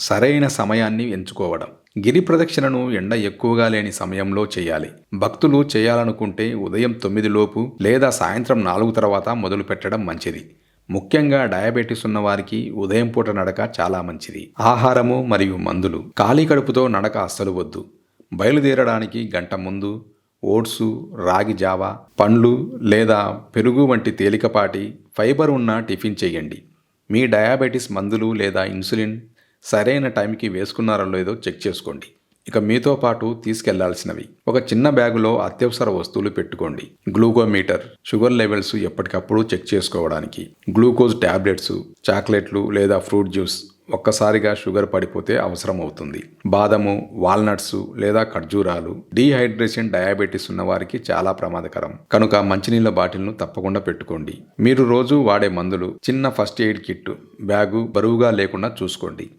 సరైన సమయాన్ని ఎంచుకోవడం. గిరి ప్రదక్షిణను ఎండ ఎక్కువగా లేని సమయంలో చేయాలి. భక్తులు చేయాలనుకుంటే ఉదయం తొమ్మిదిలోపు లేదా సాయంత్రం నాలుగు తర్వాత మొదలు పెట్టడం మంచిది. ముఖ్యంగా డయాబెటీస్ ఉన్న వారికి ఉదయం పూట నడక చాలా మంచిది. ఆహారము మరియు మందులు. ఖాళీ కడుపుతో నడక అస్సలు వద్దు. బయలుదేరడానికి గంట ముందు ఓట్సు రాగి జావా పండ్లు లేదా పెరుగు వంటి తేలికపాటి ఫైబర్ ఉన్న టిఫిన్ చేయండి. మీ డయాబెటీస్ మందులు లేదా ఇన్సులిన్ సరైన టైంకి వేసుకున్నారో లేదో చెక్ చేసుకోండి. ఇక మీతో పాటు తీసుకెళ్ళాల్సినవి. ఒక చిన్న బ్యాగులో అత్యవసర వస్తువులు పెట్టుకోండి. గ్లూకోమీటర్ షుగర్ లెవెల్స్ ఎప్పటికప్పుడు చెక్ చేసుకోవడానికి. గ్లూకోజ్ టాబ్లెట్స్ చాక్లెట్లు లేదా ఫ్రూట్ జ్యూస్ ఒక్కసారిగా షుగర్ పడిపోతే అవసరం అవుతుంది బాదము వాల్నట్స్ లేదా ఖర్జూరాలు డీహైడ్రేషన్ డయాబెటీస్ ఉన్న వారికి చాలా ప్రమాదకరం. కనుక మంచినీళ్ళ బాటిల్ను తప్పకుండా పెట్టుకోండి. మీరు రోజు వాడే మందులు చిన్న ఫస్ట్ ఎయిడ్ కిట్ బ్యాగు బరువుగా లేకుండా చూసుకోండి.